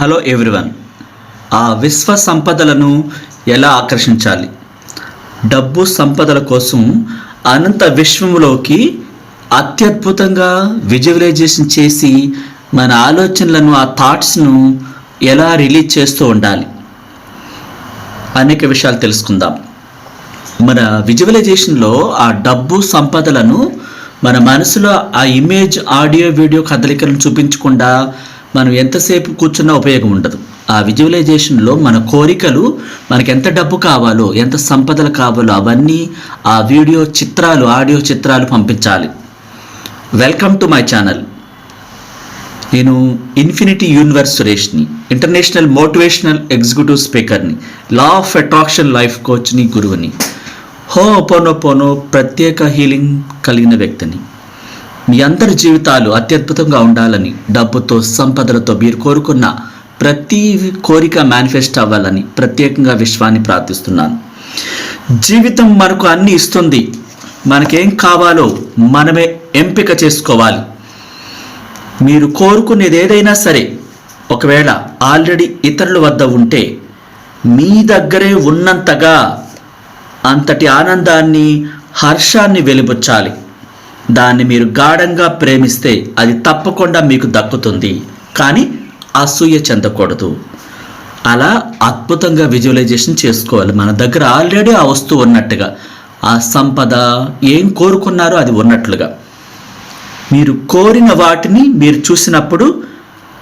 Hello everyone. ఆ విశ్వ సంపదలను ఎలా ఆకర్షించాలి? డబ్బు సంపదల కోసం అనంత విశ్వంలోకి అత్యద్భుతంగా విజువలైజేషన్ చేసి మన ఆలోచనలను ఆ థాట్స్ను ఎలా రిలీజ్ చేస్తూ ఉండాలి? అనేక విషయాలు తెలుసుకుందాం. మన విజువలైజేషన్లో ఆ డబ్బు సంపదలను మన మనసులో ఆ ఇమేజ్ ఆడియో వీడియో కదలికలను చూపించకుండా మనం ఎంతసేపు కూర్చున్నా ఉపయోగం ఉండదు. ఆ విజువలైజేషన్లో మన కోరికలు మనకి ఎంత డబ్బు కావాలో ఎంత సంపదలు కావాలో అవన్నీ ఆ వీడియో చిత్రాలు ఆడియో చిత్రాలు పంపించాలి. Welcome to my channel. నేను ఇన్ఫినిటీ యూనివర్స్ సురేష్ని ఇంటర్నేషనల్ మోటివేషనల్ ఎగ్జిక్యూటివ్ స్పీకర్ని లా ఆఫ్ అట్రాక్షన్ లైఫ్ కోచ్ని గురువుని హో పోనో పోనో ప్రత్యేక హీలింగ్ కలిగిన వ్యక్తిని. మీ అందరి జీవితాలు అత్యద్భుతంగా ఉండాలని డబ్బుతో సంపదలతో మీరు కోరుకున్న ప్రతి కోరిక మేనిఫెస్ట్ అవ్వాలని ప్రత్యేకంగా విశ్వాన్ని ప్రార్థిస్తున్నాను. జీవితం మనకు అన్ని ఇస్తుంది. మనకేం కావాలో మనమే ఎంపిక చేసుకోవాలి. మీరు కోరుకునేది ఏదైనా సరే ఒకవేళ ఆల్రెడీ ఇతరుల వద్ద ఉంటే మీ దగ్గరే ఉన్నంతగా అంతటి ఆనందాన్ని హర్షాన్ని వెలిబుచ్చాలి. దాన్ని మీరు గాఢంగా ప్రేమిస్తే అది తప్పకుండా మీకు దక్కుతుంది. కానీ అసూయ చెందకూడదు. అలా అద్భుతంగా విజువలైజేషన్ చేసుకోవాలి. మన దగ్గర ఆల్రెడీ ఆ వస్తువు ఉన్నట్టుగా. ఆ సంపద ఏం కోరుకున్నారో అది ఉన్నట్లుగా. మీరు కోరిన వాటిని మీరు చూసినప్పుడు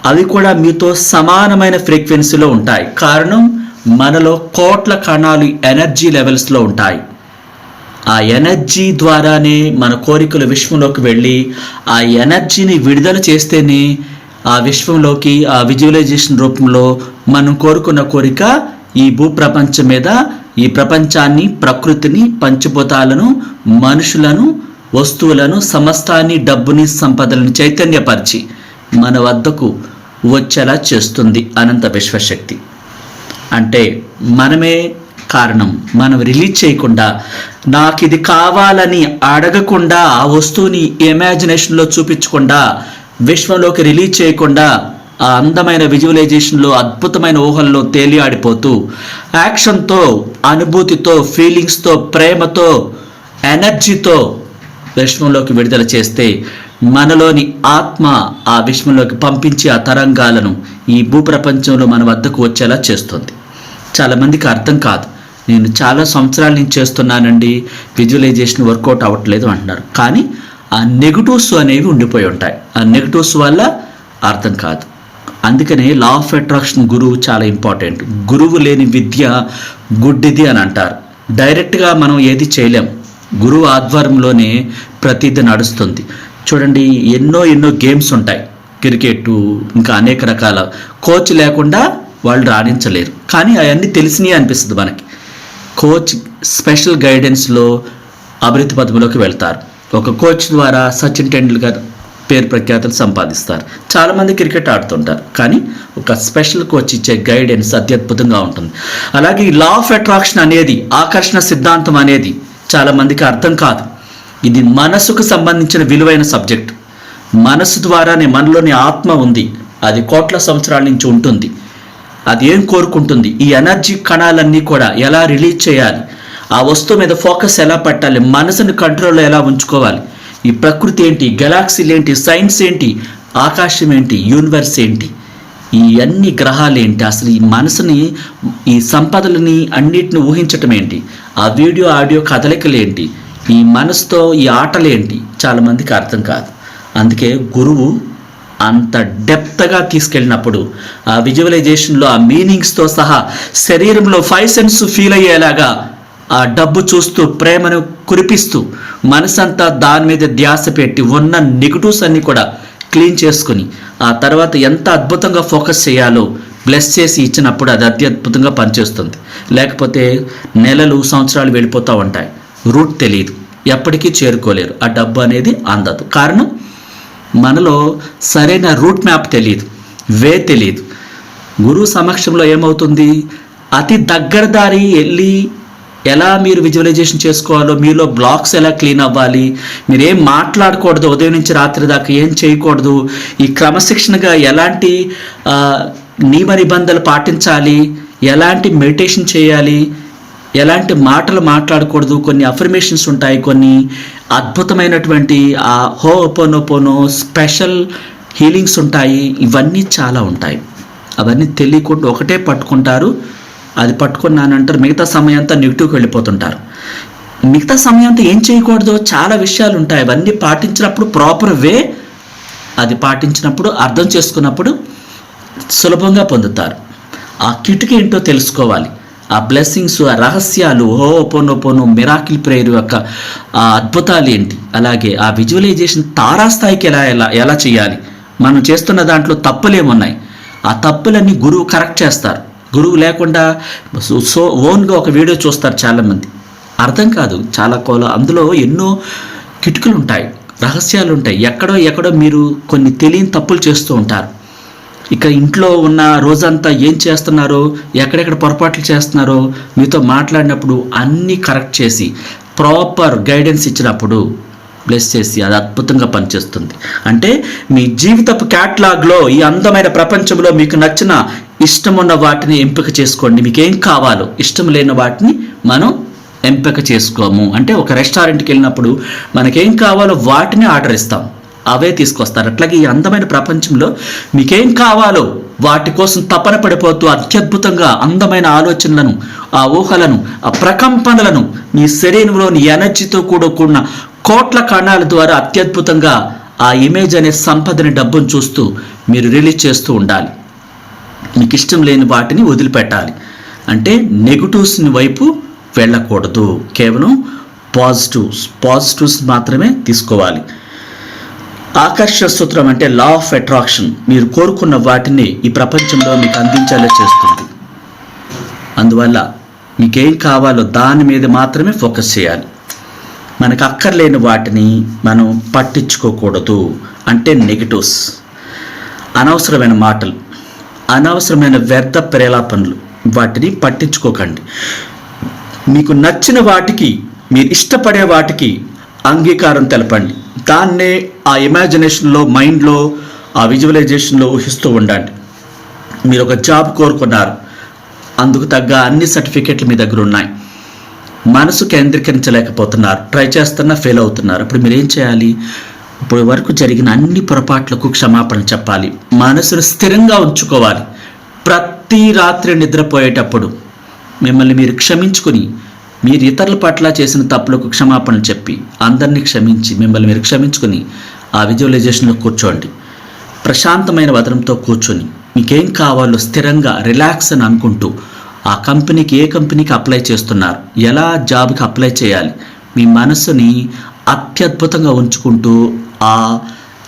అవి కూడా మీతో సమానమైన ఫ్రీక్వెన్సీలో ఉంటాయి. కారణం మనలో కోట్ల కణాలు ఎనర్జీ లెవెల్స్లో ఉంటాయి. ఆ ఎనర్జీ ద్వారానే మన కోరికలు విశ్వంలోకి వెళ్ళి ఆ ఎనర్జీని విడుదల చేస్తేనే ఆ విశ్వంలోకి ఆ విజువలైజేషన్ రూపంలో మనం కోరుకున్న కోరిక ఈ భూప్రపంచం మీద ఈ ప్రపంచాన్ని ప్రకృతిని పంచభూతాలను మనుషులను వస్తువులను సమస్తాన్ని డబ్బుని సంపదలను చైతన్యపరిచి మన వద్దకు వచ్చేలా చేస్తుంది అనంత విశ్వశక్తి. అంటే మనమే కారణం. మనం రిలీజ్ చేయకుండా నాకు ఇది కావాలని అడగకుండా ఆ వస్తువుని ఇమాజినేషన్లో చూపించకుండా విశ్వంలోకి రిలీజ్ చేయకుండా ఆ అందమైన విజువలైజేషన్లో అద్భుతమైన ఊహల్లో తేలియాడిపోతూ యాక్షన్తో అనుభూతితో ఫీలింగ్స్తో ప్రేమతో ఎనర్జీతో విశ్వంలోకి విడుదల చేస్తే మనలోని ఆత్మ ఆ విశ్వంలోకి పంపించి ఆ తరంగాలను ఈ భూప్రపంచంలో మన వద్దకు వచ్చేలా చేస్తుంది. చాలామందికి అర్థం కాదు. నేను చాలా సంవత్సరాల నుంచి చేస్తున్నానండి. విజువలైజేషన్ వర్కౌట్ అవ్వట్లేదు అంటున్నారు. కానీ ఆ నెగిటివ్స్ అనేవి ఉండిపోయి ఉంటాయి. ఆ నెగిటివ్స్ వల్ల అర్థం కాదు. అందుకనే లా ఆఫ్ అట్రాక్షన్ గురువు చాలా ఇంపార్టెంట్ గురువు లేని విద్య గుడ్డిది అని అంటారు. డైరెక్ట్గా మనం ఏది చేయలేం. గురువు ఆధ్వర్యంలోనే ప్రతిదీ నడుస్తుంది. చూడండి ఎన్నో ఎన్నో గేమ్స్ ఉంటాయి. క్రికెట్ ఇంకా అనేక రకాల. కోచ్ లేకుండా వాళ్ళు రాణించలేరు. కానీ అవన్నీ తెలిసినవి అనిపిస్తుంది మనకి. కోచ్ స్పెషల్ గైడెన్స్లో అభివృద్ధి పదవిలోకి వెళ్తారు. ఒక కోచ్ ద్వారా సచిన్ టెండూల్కర్ పేరు ప్రఖ్యాతులు సంపాదిస్తారు. చాలామంది క్రికెట్ ఆడుతుంటారు. కానీ ఒక స్పెషల్ కోచ్ ఇచ్చే గైడెన్స్ అత్యద్భుతంగా ఉంటుంది. అలాగే ఈ లా ఆఫ్ అట్రాక్షన్ అనేది ఆకర్షణ సిద్ధాంతం అనేది చాలామందికి అర్థం కాదు. ఇది మనసుకు సంబంధించిన విలువైన సబ్జెక్ట్. మనసు ద్వారానే మనలోని ఆత్మ ఉంది. అది కోట్ల సంవత్సరాల నుంచి ఉంటుంది. అది ఏం కోరుకుంటుంది? ఈ ఎనర్జీ కణాలన్నీ కూడా ఎలా రిలీజ్ చేయాలి? ఆ వస్తువు మీద ఫోకస్ ఎలా పెట్టాలి? మనసుని కంట్రోల్లో ఎలా ఉంచుకోవాలి? ఈ ప్రకృతి ఏంటి? గెలాక్సీలు ఏంటి సైన్స్ ఏంటి? ఆకాశం ఏంటి? యూనివర్స్ ఏంటి? ఈ అన్ని గ్రహాలు ఏంటి? అసలు ఈ మనసుని ఈ సంపదలని అన్నిటిని ఊహించటం ఏంటి? ఆ వీడియో ఆడియో కదలికలు ఏంటి? ఈ మనసుతో ఈ ఆటలు ఏంటి? చాలామందికి అర్థం కాదు. అందుకే గురువు అంత డెప్త్గా తీసుకెళ్ళినప్పుడు ఆ విజువలైజేషన్లో ఆ మీనింగ్స్తో సహా శరీరంలో ఫైవ్ సెన్స్ ఫీల్ అయ్యేలాగా ఆ డబ్బు చూస్తూ ప్రేమను కురిపిస్తూ మనసంతా దాని మీద ధ్యాస పెట్టి ఉన్న నెగిటివ్స్ అన్నీ కూడా క్లీన్ చేసుకుని ఆ తర్వాత ఎంత అద్భుతంగా ఫోకస్ చేయాలో బ్లెస్ చేసి ఇచ్చినప్పుడు అది అత్యద్భుతంగా పనిచేస్తుంది. లేకపోతే నెలలు సంవత్సరాలు వెళ్ళిపోతూ ఉంటాయి. రూట్ తెలియదు ఎప్పటికీ చేరుకోలేరు. ఆ డబ్బు అనేది అందదు. కారణం? మనలో సరైన రూట్ మ్యాప్ తెలియదు వే తెలియదు గురువు సమక్షంలో ఏమవుతుంది? అతి దగ్గర దారి వెళ్ళి ఎలా మీరు విజువలైజేషన్ చేసుకోవాలో మీలో బ్లాక్స్ ఎలా క్లీన్ అవ్వాలి మీరు ఏం మాట్లాడకూడదు ఉదయం నుంచి రాత్రి దాకా ఏం చేయకూడదు ఈ క్రమశిక్షణగా ఎలాంటి నియమ నిబంధనలు పాటించాలి ఎలాంటి మెడిటేషన్ చేయాలి ఎలాంటి మాటలు మాట్లాడకూడదు కొన్ని అఫర్మేషన్స్ ఉంటాయి కొన్ని అద్భుతమైనటువంటి ఆ హో పోనో స్పెషల్ హీలింగ్స్ ఉంటాయి ఇవన్నీ చాలా ఉంటాయి. అవన్నీ తెలియకుండా ఒకటే పట్టుకుంటారు అది పట్టుకున్నానంటారు మిగతా సమయం అంతా నెగిటివ్కి వెళ్ళిపోతుంటారు. మిగతా సమయం అంతా ఏం చేయకూడదు చాలా విషయాలు ఉంటాయి అవన్నీ పాటించినప్పుడు ప్రాపర్ వే అది పాటించినప్పుడు అర్థం చేసుకున్నప్పుడు సులభంగా పొందుతారు. ఆ కిటికీ ఏంటో తెలుసుకోవాలి. ఆ బ్లెస్సింగ్స్ ఆ రహస్యాలు హో పోనో మిరాకిల్ ప్రేయర్ యొక్క ఆ అద్భుతాలు ఏంటి? అలాగే ఆ విజువలైజేషన్ తారాస్థాయికి ఎలా ఎలా ఎలా చేయాలి? మనం చేస్తున్న దాంట్లో తప్పులేమున్నాయి ఆ తప్పులన్నీ గురువు కరెక్ట్ చేస్తారు. గురువు లేకుండా సో- సో ఓన్గా ఒక వీడియో చూస్తారు చాలామంది. అర్థం కాదు. చాలా కోల అందులో ఎన్నో కిటుకులు ఉంటాయి రహస్యాలు ఉంటాయి ఎక్కడో ఎక్కడో మీరు కొన్ని తెలియని తప్పులు చేస్తూ ఉంటారు. ఇక ఇంట్లో ఉన్న రోజంతా ఏం చేస్తున్నారో ఎక్కడెక్కడ పొరపాట్లు చేస్తున్నారో మీతో మాట్లాడినప్పుడు అన్నీ కరెక్ట్ చేసి ప్రాపర్ గైడెన్స్ ఇచ్చినప్పుడు బ్లెస్ చేసి అది అద్భుతంగా పనిచేస్తుంది. అంటే మీ జీవితపు క్యాట్లాగ్లో ఈ అందమైన ప్రపంచంలో మీకు నచ్చిన ఇష్టమున్న వాటిని ఎంపిక చేసుకోండి. మీకు ఏం కావాలో ఇష్టం లేని వాటిని మనం ఎంపిక చేసుకోము. అంటే ఒక రెస్టారెంట్కి వెళ్ళినప్పుడు మనకేం కావాలో వాటిని ఆర్డర్ ఇస్తాం. అవే తీసుకొస్తారు. అట్లాగే ఈ అందమైన ప్రపంచంలో మీకేం కావాలో వాటి కోసం తపన పడిపోతూ అత్యద్భుతంగా అందమైన ఆలోచనలను ఆ ఊహలను ఆ ప్రకంపనలను మీ శరీరంలోని ఎనర్జీతో కూడుకున్న కూడిన కోట్ల కణాల ద్వారా అత్యద్భుతంగా ఆ ఇమేజ్ అనే సంపదని డబ్బును చూస్తూ మీరు రిలీజ్ చేస్తూ ఉండాలి. మీకు ఇష్టం లేని వాటిని వదిలిపెట్టాలి. అంటే నెగిటివ్స్ని వైపు వెళ్ళకూడదు. కేవలం పాజిటివ్స్ పాజిటివ్స్ మాత్రమే తీసుకోవాలి. ఆకర్షణ సూత్రం అంటే లా ఆఫ్ అట్రాక్షన్ మీరు కోరుకున్న వాటిని ఈ ప్రపంచంలో మీకు అందించేలా చేస్తుంది. అందువల్ల మీకేం కావాలో దాని మీద మాత్రమే ఫోకస్ చేయాలి. మనకు అక్కర్లేని వాటిని మనం పట్టించుకోకూడదు అంటే నెగిటివ్స్ అనవసరమైన మాటలు అనవసరమైన వ్యర్థ ప్రేలాపనలు వాటిని పట్టించుకోకండి. మీకు నచ్చిన వాటికి మీరు ఇష్టపడే వాటికి అంగీకారం తెలపండి. దాన్నే ఆ ఇమాజినేషన్లో మైండ్లో ఆ విజువలైజేషన్లో ఊహిస్తూ ఉండండి. మీరు ఒక జాబ్ కోరుకున్నారు. అందుకు తగ్గ అన్ని సర్టిఫికెట్లు మీ దగ్గర ఉన్నాయి. మనసు కేంద్రీకరించలేకపోతున్నారు. ట్రై చేస్తున్నా ఫెయిల్ అవుతున్నారు. ఇప్పుడు మీరు ఏం చేయాలి? ఇప్పుడు వరకు జరిగిన అన్ని పొరపాట్లకు క్షమాపణ చెప్పాలి. మనసును స్థిరంగా ఉంచుకోవాలి. ప్రతి రాత్రి నిద్రపోయేటప్పుడు మిమ్మల్ని మీరు క్షమించుకుని మీరు ఇతరుల పట్ల చేసిన తప్పులకు క్షమాపణ చెప్పి అందరినీ క్షమించి మిమ్మల్ని మీరు క్షమించుకుని ఆ విజువలైజేషన్లో కూర్చోండి. ప్రశాంతమైన వదనంతో కూర్చొని మీకేం కావాలో స్థిరంగా రిలాక్స్ అని అనుకుంటూ ఆ కంపెనీకి ఏ కంపెనీకి అప్లై చేస్తున్నారు ఎలా జాబ్కి అప్లై చేయాలి మీ మనసుని అత్యద్భుతంగా ఉంచుకుంటూ ఆ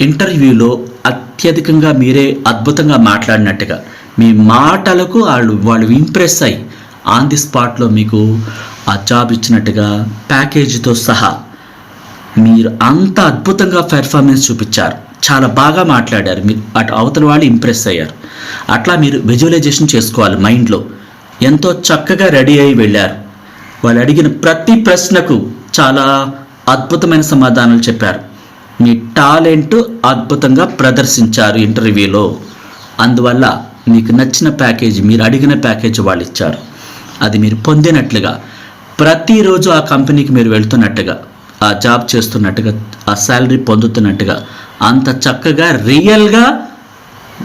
ఇంటర్వ్యూలో అత్యధికంగా మీరే అద్భుతంగా మాట్లాడినట్టుగా మీ మాటలకు వాళ్ళు వాళ్ళు ఇంప్రెస్ అయ్యి ఆన్ ది స్పాట్లో మీకు ఆ జాబ్ ఇచ్చినట్టుగా ప్యాకేజీతో సహా మీరు అంత అద్భుతంగా పెర్ఫార్మెన్స్ చూపించారు. చాలా బాగా మాట్లాడారు. మీరు అటు అవతల వాళ్ళు ఇంప్రెస్ అయ్యారు. అట్లా మీరు విజువలైజేషన్ చేసుకోవాలి మైండ్లో ఎంతో చక్కగా రెడీ అయి వెళ్ళారు. వాళ్ళు అడిగిన ప్రతి ప్రశ్నకు చాలా అద్భుతమైన సమాధానాలు చెప్పారు. మీ టాలెంట్ అద్భుతంగా ప్రదర్శించారు ఇంటర్వ్యూలో అందువల్ల మీకు నచ్చిన ప్యాకేజ్ మీరు అడిగిన ప్యాకేజ్ వాళ్ళు ఇచ్చారు. అది మీరు పొందినట్లుగా. ప్రతిరోజు ఆ కంపెనీకి మీరు వెళ్తున్నట్టుగా. ఆ జాబ్ చేస్తున్నట్టుగా ఆ శాలరీ పొందుతున్నట్టుగా అంత చక్కగా రియల్గా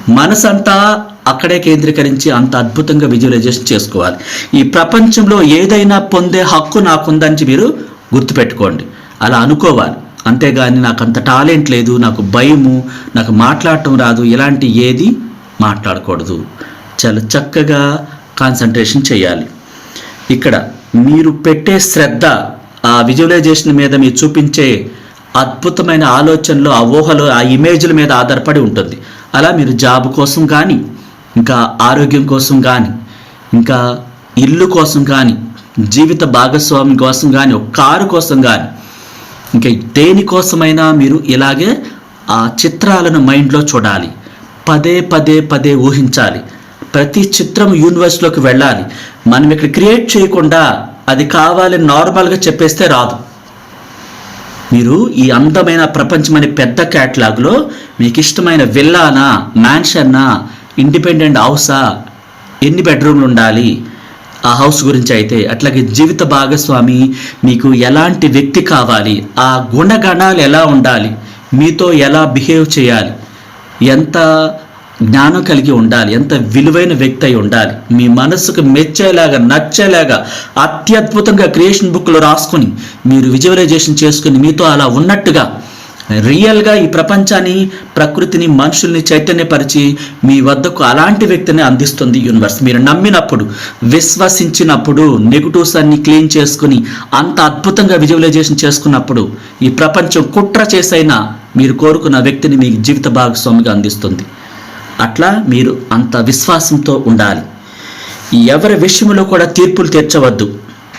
మనసంతా అక్కడే కేంద్రీకరించి అంత అద్భుతంగా విజువలైజేషన్ చేసుకోవాలి. ఈ ప్రపంచంలో ఏదైనా పొందే హక్కు నాకుందని మీరు గుర్తుపెట్టుకోండి. అలా అనుకోవాలి. అంతేగాని నాకు అంత టాలెంట్ లేదు నాకు భయము నాకు మాట్లాడటం రాదు ఇలాంటి ఏది మాట్లాడకూడదు. చాలా చక్కగా కాన్సన్ట్రేషన్ చేయాలి. ఇక్కడ మీరు పెట్టే శ్రద్ధ ఆ విజువలైజేషన్ మీద మీరు చూపించే అద్భుతమైన ఆలోచనలు ఆ ఊహలు ఆ ఇమేజ్ల మీద ఆధారపడి ఉంటుంది. అలా మీరు జాబ్ కోసం కానీ ఇంకా ఆరోగ్యం కోసం కానీ ఇంకా ఇల్లు కోసం కానీ జీవిత భాగస్వామి కోసం కానీ ఒక కారు కోసం కానీ ఇంకా దేనికోసమైనా మీరు ఇలాగే ఆ చిత్రాలను మైండ్లో చూడాలి. పదే పదే పదే ఊహించాలి. ప్రతి చిత్రం యూనివర్స్లోకి వెళ్ళాలి. మనం ఇక్కడ క్రియేట్ చేయకుండా అది కావాలని నార్మల్గా చెప్పేస్తే రాదు. మీరు ఈ అందమైన ప్రపంచం అనే పెద్ద క్యాటలాగ్లో మీకు ఇష్టమైన విల్లానా మ్యాన్షన్నా ఇండిపెండెంట్ హౌసా ఎన్ని బెడ్రూమ్లు ఉండాలి ఆ హౌస్ గురించి అయితే అట్లాగే జీవిత భాగస్వామి మీకు ఎలాంటి వ్యక్తి కావాలి? ఆ గుణగణాలు ఎలా ఉండాలి? మీతో ఎలా బిహేవ్ చేయాలి? ఎంత జ్ఞానం కలిగి ఉండాలి. ఎంత విలువైన వ్యక్తి అయి ఉండాలి. మీ మనసుకు మెచ్చేలాగా నచ్చేలాగా అత్యద్భుతంగా క్రియేషన్ బుక్లో రాసుకొని మీరు విజువలైజేషన్ చేసుకుని మీతో అలా ఉన్నట్టుగా రియల్గా ఈ ప్రపంచాన్ని ప్రకృతిని మనుషుల్ని చైతన్యపరిచి మీ వద్దకు అలాంటి వ్యక్తిని అందిస్తుంది యూనివర్స్. మీరు నమ్మినప్పుడు విశ్వసించినప్పుడు నెగిటివ్స్ అన్ని క్లీన్ చేసుకుని అంత అద్భుతంగా విజువలైజేషన్ చేసుకున్నప్పుడు ఈ ప్రపంచం కుట్ర చేసైనా మీరు కోరుకున్న వ్యక్తిని మీ జీవిత భాగస్వామిగా అందిస్తుంది. అట్లా మీరు అంత విశ్వాసంతో ఉండాలి. ఎవరి విషయంలో కూడా తీర్పులు తీర్చవద్దు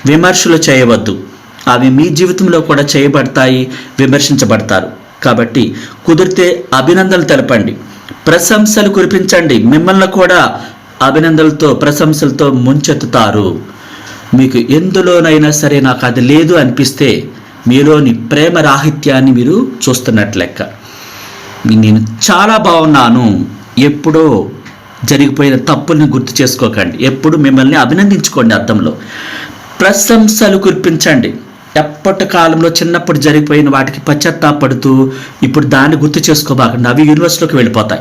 విమర్శలు చేయవద్దు. అవి మీ జీవితంలో కూడా చేయబడతాయి విమర్శించబడతారు. కాబట్టి కుదిరితే అభినందనలు తెలపండి. ప్రశంసలు కురిపించండి. మిమ్మల్ని కూడా అభినందనలతో ప్రశంసలతో ముంచెత్తుతారు. మీకు ఎందులోనైనా సరే నాకు అది లేదు అనిపిస్తే మీలోని ప్రేమ రాహిత్యాన్ని మీరు చూస్తున్నట్లెక్క నేను చాలా బాగున్నాను. ఎప్పుడో జరిగిపోయిన తప్పుల్ని గుర్తు చేసుకోకండి. ఎప్పుడు మిమ్మల్ని అభినందించుకోండి అర్థంలో. ప్రశంసలు కురిపించండి. ఎప్పటి కాలంలో చిన్నప్పుడు జరిగిపోయిన వాటికి పశ్చాత్తాపడుతూ ఇప్పుడు దాన్ని గుర్తు చేసుకోబాకండి. అవి యూనివర్సిటీలోకి వెళ్ళిపోతాయి.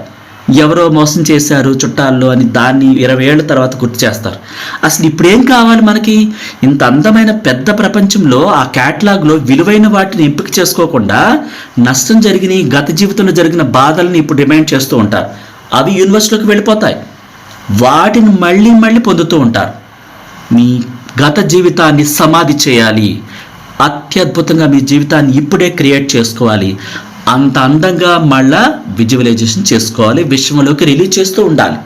ఎవరో మోసం చేశారు చుట్టాల్లో అని దాన్ని ఇరవై ఏళ్ళ తర్వాత గుర్తు చేస్తారు. అసలు ఇప్పుడు ఏం కావాలి మనకి? ఇంత అందమైన పెద్ద ప్రపంచంలో ఆ క్యాటలాగ్లో విలువైన వాటిని ఎంపిక చేసుకోకుండా నష్టం జరిగిన గత జీవితంలో జరిగిన బాధల్ని ఇప్పుడు డిమాండ్ చేస్తూ ఉంటారు. అవి యూనివర్సిటీలోకి వెళ్ళిపోతాయి. వాటిని మళ్ళీ మళ్ళీ పొందుతూ ఉంటారు. మీ గత జీవితాన్ని సమాధి చేయాలి. అత్యద్భుతంగా మీ జీవితాన్ని ఇప్పుడే క్రియేట్ చేసుకోవాలి. అంత అందంగా మళ్ళా విజువలైజేషన్ చేసుకోవాలి. విశ్వంలోకి రిలీజ్ చేస్తూ ఉండాలి.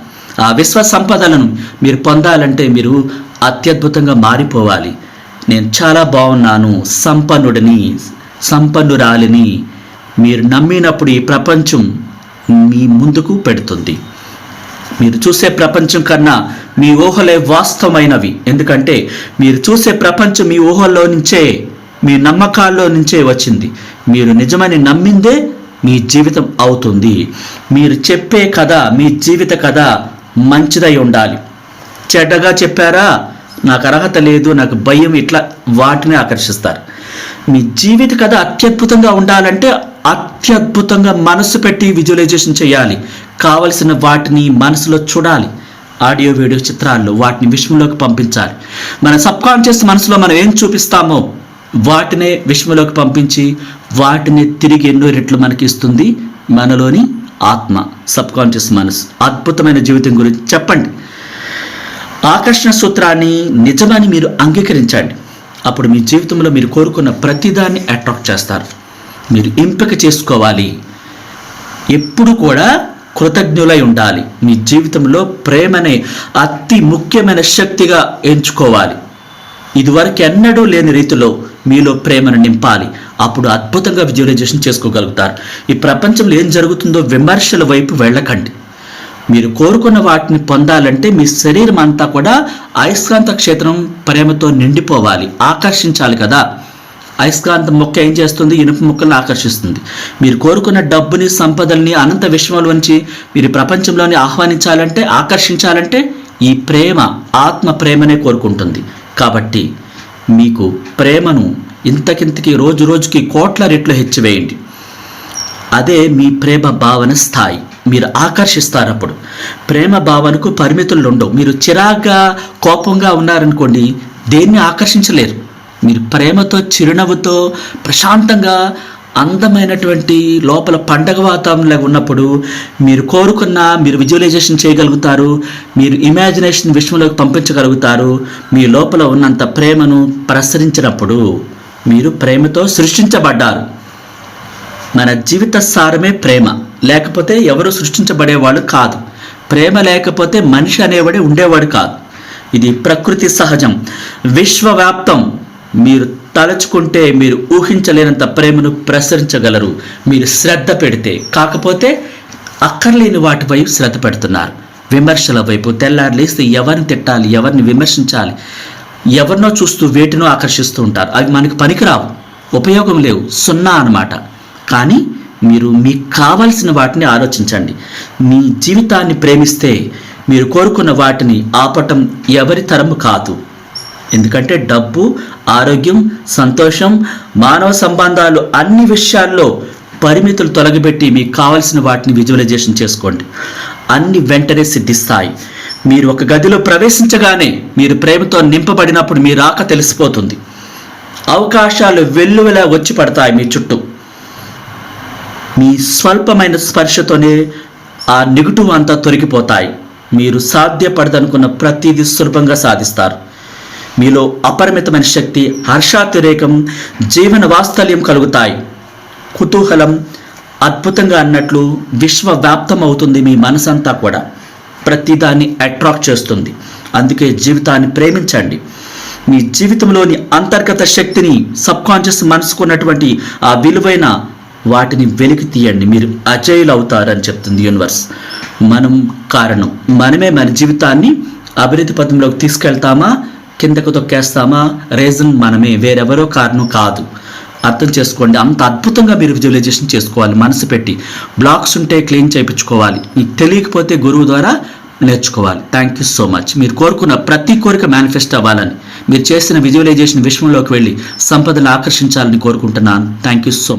ఆ విశ్వ సంపదలను మీరు పొందాలంటే మీరు అత్యద్భుతంగా మారిపోవాలి. నేను చాలా బాగున్నాను. సంపన్నుడిని సంపన్నురాలిని మీరు నమ్మినప్పుడు ఈ ప్రపంచం మీ ముందుకు పెడుతుంది. మీరు చూసే ప్రపంచం కన్నా మీ ఊహలే వాస్తవమైనవి. ఎందుకంటే మీరు చూసే ప్రపంచం మీ ఊహల్లో నుంచే మీ నమ్మకాల్లో నుంచే వచ్చింది. మీరు నిజమని నమ్మిందే మీ జీవితం అవుతుంది. మీరు చెప్పే కథ మీ జీవిత కథ మంచిదై ఉండాలి. చెడ్డగా చెప్పారా? నాకు అర్హత లేదు నాకు భయం ఇట్లా వాటిని ఆకర్షిస్తారు. మీ జీవిత కథ అత్యద్భుతంగా ఉండాలంటే అత్యద్భుతంగా మనసు పెట్టి విజువలైజేషన్ చేయాలి. కావలసిన వాటిని మనసులో చూడాలి. ఆడియో వీడియో చిత్రాల్లో వాటిని విశ్వంలోకి పంపించాలి. మన సబ్ కాన్షియస్ మనసులో మనం ఏం చూపిస్తామో వాటినే విశ్వంలోకి పంపించి వాటిని తిరిగి ఎన్నో రెట్లు మనకి ఇస్తుంది మనలోని ఆత్మ సబ్ కాన్షియస్ మనసు. అద్భుతమైన జీవితం గురించి చెప్పండి. ఆకర్షణ సూత్రాన్ని నిజమని మీరు అంగీకరించండి. అప్పుడు మీ జీవితంలో మీరు కోరుకున్న ప్రతిదాన్ని అట్రాక్ట్ చేస్తారు. మీరు ఎంపిక చేసుకోవాలి. ఎప్పుడు కూడా కృతజ్ఞులై ఉండాలి. మీ జీవితంలో ప్రేమనే అతి ముఖ్యమైన శక్తిగా ఎంచుకోవాలి. ఇదివరకు ఎన్నడూ లేని రీతిలో మీలో ప్రేమను నింపాలి. అప్పుడు అద్భుతంగా విజువలైజేషన్ చేసుకోగలుగుతారు. ఈ ప్రపంచంలో ఏం జరుగుతుందో విమర్శల వైపు వెళ్ళకండి. మీరు కోరుకున్న వాటిని పొందాలంటే మీ శరీరం అంతా కూడా అయస్కాంత క్షేత్రం ప్రేమతో నిండిపోవాలి ఆకర్షించాలి కదా. అయస్కాంత మొక్క ఏం చేస్తుంది? ఇనుప మొక్కలను ఆకర్షిస్తుంది. మీరు కోరుకున్న డబ్బుని సంపదల్ని అనంత విశ్వంలోంచి మీరు ప్రపంచంలోని ఆహ్వానించాలంటే ఆకర్షించాలంటే ఈ ప్రేమ ఆత్మ ప్రేమనే కోరుకుంటుంది. కాబట్టి మీకు ప్రేమను ఇంతకింతకి రోజు రోజుకి కోట్ల రెట్లు హెచ్చివేయండి. అదే మీ ప్రేమ భావన స్థాయి. మీరు ఆకర్షిస్తారు అప్పుడు. ప్రేమ భావనకు పరిమితులు ఉండవు మీరు చిరాగ్గా కోపంగా ఉన్నారనుకోండి దేన్ని ఆకర్షించలేరు. మీరు ప్రేమతో చిరునవ్వుతో ప్రశాంతంగా అందమైనటువంటి లోపల పండగ వాతావరణంలో ఉన్నప్పుడు మీరు కోరుకున్న మీరు విజువలైజేషన్ చేయగలుగుతారు మీరు ఇమాజినేషన్ విషయంలోకి పంపించగలుగుతారు మీ లోపల ఉన్నంత ప్రేమను ప్రసరించినప్పుడు మీరు ప్రేమతో సృష్టించబడ్డారు. మన జీవిత సారమే ప్రేమ. లేకపోతే ఎవరు సృష్టించబడేవాడు కాదు. ప్రేమ లేకపోతే మనిషి అనేవాడే ఉండేవాడు కాదు. ఇది ప్రకృతి సహజం. విశ్వవ్యాప్తం. మీరు తలచుకుంటే మీరు ఊహించలేనంత ప్రేమను ప్రసరించగలరు. మీరు శ్రద్ధ పెడితే. కాకపోతే అక్కర్లేని వాటి వైపు శ్రద్ధ పెడుతున్నారు. విమర్శల వైపు తెల్లారి లేస్తే ఎవరిని తిట్టాలి ఎవరిని విమర్శించాలి ఎవరినో చూస్తూ వేటినో ఆకర్షిస్తూ ఉంటారు. అవి మనకి పనికిరావు. ఉపయోగం లేవు. సున్నా అన్నమాట. కానీ మీరు మీకు కావాల్సిన వాటిని ఆలోచించండి. మీ జీవితాన్ని ప్రేమిస్తే మీరు కోరుకున్న వాటిని ఆపటం ఎవరి తరము కాదు. ఎందుకంటే డబ్బు ఆరోగ్యం సంతోషం మానవ సంబంధాలు అన్ని విషయాల్లో పరిమితులు తొలగిపెట్టి మీకు కావాల్సిన వాటిని విజువలైజేషన్ చేసుకోండి. అన్ని వెంటనే సిద్ధిస్తాయి. మీరు ఒక గదిలో ప్రవేశించగానే మీరు ప్రేమతో నింపబడినప్పుడు మీ రాక తెలిసిపోతుంది. అవకాశాలు వెల్లువెలా వచ్చి పడతాయి మీ చుట్టూ. మీ స్వల్పమైన స్పర్శతోనే ఆ నెగిటివ్ అంతా తొలగిపోతాయి. మీరు సాధ్యపడదనుకున్న ప్రతిదీ సులభంగా సాధిస్తారు. మీలో అపరిమితమైన శక్తి హర్షాతిరేకం జీవన వాత్సల్యం కలుగుతాయి. కుతూహలం అద్భుతంగా అన్నట్లు విశ్వవ్యాప్తం అవుతుంది మీ మనసంతా కూడా. ప్రతిదాన్ని అట్రాక్ట్ చేస్తుంది. అందుకే జీవితాన్ని ప్రేమించండి. మీ జీవితంలోని అంతర్గత శక్తిని సబ్కాన్షియస్ మనసుకున్నటువంటి ఆ విలువైన వాటిని వెలికి తీయండి. మీరు అజయులు అవుతారని చెప్తుంది యూనివర్స్. మనం కారణం. మనమే మన జీవితాన్ని అభివృద్ధి పథంలోకి తీసుకెళ్తామా? కిందకు తొక్కేస్తామా? రీజన్ మనమే. వేరెవరో కారణం కాదు. అర్థం చేసుకోండి. అంత అద్భుతంగా మీరు విజువలైజేషన్ చేసుకోవాలి. మనసు పెట్టి. బ్లాక్స్ ఉంటే క్లీన్ చేయించుకోవాలి. మీకు తెలియకపోతే గురువు ద్వారా నేర్చుకోవాలి. థ్యాంక్ యూ సో మచ్ మీరు కోరుకున్న ప్రతి కోరిక మేనిఫెస్ట్ అవ్వాలని. మీరు చేసిన విజువలైజేషన్ విశ్వంలోకి వెళ్ళి సంపదను ఆకర్షించాలని కోరుకుంటున్నాను. Thank you so much